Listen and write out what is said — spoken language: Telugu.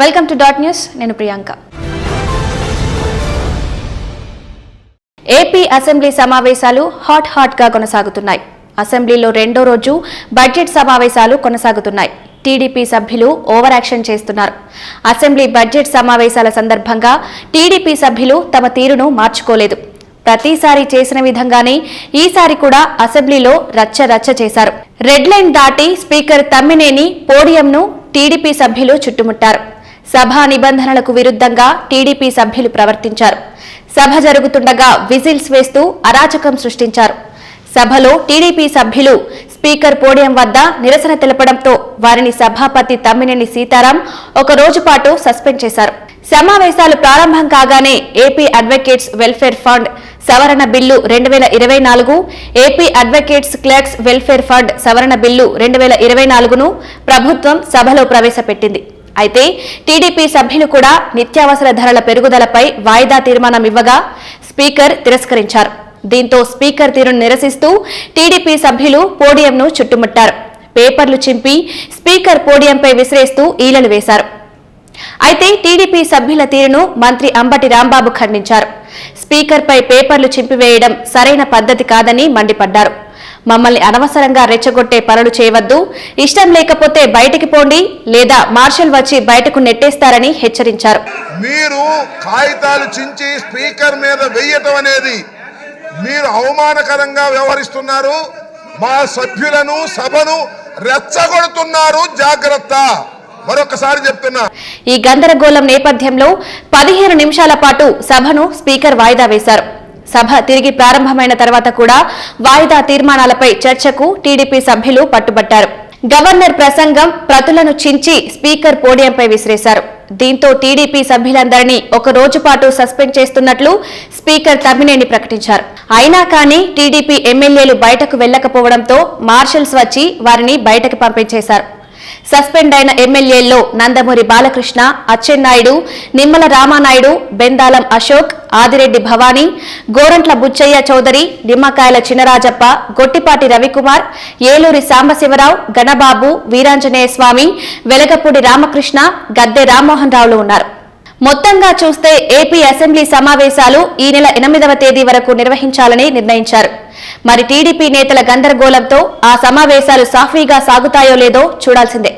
వెల్కమ్ టు డాట్ న్యూస్ నేను ప్రియాంక. ఏపీ అసెంబ్లీ సమావేశాలు హాట్ హాట్గా కొనసాగుతున్నాయి. అసెంబ్లీలో రెండో రోజు బడ్జెట్ సమావేశాలు కొనసాగుతున్నాయి. టీడీపీ సభ్యులు ఓవర్ యాక్షన్ చేస్తున్నారు. అసెంబ్లీ బడ్జెట్ సమావేశాల సందర్భంగా టీడీపీ సభ్యులు తమ తీరును మార్చుకోలేదు. ప్రతిసారి చేసిన విధంగానే ఈసారి కూడా అసెంబ్లీలో రచ్చ రచ్చ చేశారు. రెడ్ లైన్ దాటి స్పీకర్ తమ్మినేని పోడియంను టీడీపీ సభ్యులు చుట్టుముట్టారు. సభా నిబంధనలకు విరుద్ధంగా టీడీపీ సభ్యులు ప్రవర్తించారు. సభ జరుగుతుండగా విజిల్స్ వేస్తూ అరాచకం సృష్టించారు. సభలో టీడీపీ సభ్యులు స్పీకర్ పోడియం వద్ద నిరసన తెలపడంతో వారిని సభాపతి తమ్మినేని సీతారాం ఒక రోజు పాటు సస్పెండ్ చేశారు. సమావేశాలు ప్రారంభం కాగానే ఏపీ అడ్వకేట్స్ వెల్ఫేర్ ఫండ్ సవరణ బిల్లు రెండు వేల ఇరవై నాలుగు AP advocates clerks welfare fund సవరణ బిల్లు రెండు వేల ఇరవై నాలుగును ప్రభుత్వం సభలో ప్రవేశపెట్టింది. అయితే టీడీపీ సభ్యులు కూడా నిత్యావసర ధరల పెరుగుదలపై వాయిదా తీర్మానం ఇవ్వగా స్పీకర్ తిరస్కరించారు. దీంతో స్పీకర్ తీరును నిరసిస్తూ టీడీపీ సభ్యులు పోడియంను చుట్టుముట్టారు. పేపర్లు చింపి స్పీకర్ పోడియంపై విసిరేస్తూ ఈలలు వేశారు. అయితే టీడీపీ సభ్యుల తీరును మంత్రి అంబటి రాంబాబు ఖండించారు. స్పీకర్పై పేపర్లు చింపివేయడం సరైన పద్ధతి కాదని మండిపడ్డారు. మమ్మల్ని అనవసరంగా రెచ్చగొట్టే పనులు చేయవద్దు. ఇష్టం లేకపోతే బయటికి పోండి లేదా మార్షల్ వచ్చి బయటకు నెట్టేస్తారని హెచ్చరించారు. మీరు కాగితాలు చించి స్పీకర్ మీద వెయ్యటం అనేది మీరు అవమానకరంగా వ్యవహరిస్తున్నారు. మా సభ్యులను సభను రెచ్చగొడుతున్నారు. జాగ్రత్త. మరొకసారి చెప్తున్నా. ఈ గందరగోళం నేపథ్యంలో పదిహేను నిమిషాల పాటు సభను స్పీకర్ వాయిదా వేశారు. సభ తిరిగి ప్రారంభమైన తర్వాత కూడా వాయిదా తీర్మానాలపై చర్చకు టీడీపీ సభ్యులు పట్టుబట్టారు. గవర్నర్ ప్రసంగం ప్రతులను చించి స్పీకర్ పోడియంపై విసిరేశారు. దీంతో టీడీపీ సభ్యులందరినీ ఒక రోజు పాటు సస్పెండ్ చేస్తున్నట్లు స్పీకర్ తమ్మినేని ప్రకటించారు. అయినా కానీ టీడీపీ ఎమ్మెల్యేలు బయటకు వెళ్ళకపోవడంతో మార్షల్స్ వచ్చి వారిని బయటకు పంపించేశారు. సస్పెండ్ అయిన ఎమ్మెల్యేల్లో నందమూరి బాలకృష్ణ అచ్చెన్నాయుడు నిమ్మల రామానాయుడు బెందాలం అశోక్ ఆదిరెడ్డి భవానీ గోరంట్ల బుచ్చయ్య చౌదరి నిమ్మకాయల చినరాజప్ప గొట్టిపాటి రవికుమార్ ఏలూరి సాంబశివరావు గణబాబు వీరాంజనేయ స్వామి వెలగపూడి రామకృష్ణ గద్దె రామ్మోహన్ రావులు ఉన్నారు. మొత్తంగా చూస్తే ఏపీ అసెంబ్లీ సమావేశాలు ఈ నెల ఎనిమిదవ తేదీ వరకు నిర్వహించాలని నిర్ణయించారు. మరి టీడీపీ నేతల గందరగోళంతో ఆ సమావేశాలు సాఫీగా సాగుతాయో లేదో చూడాల్సిందే.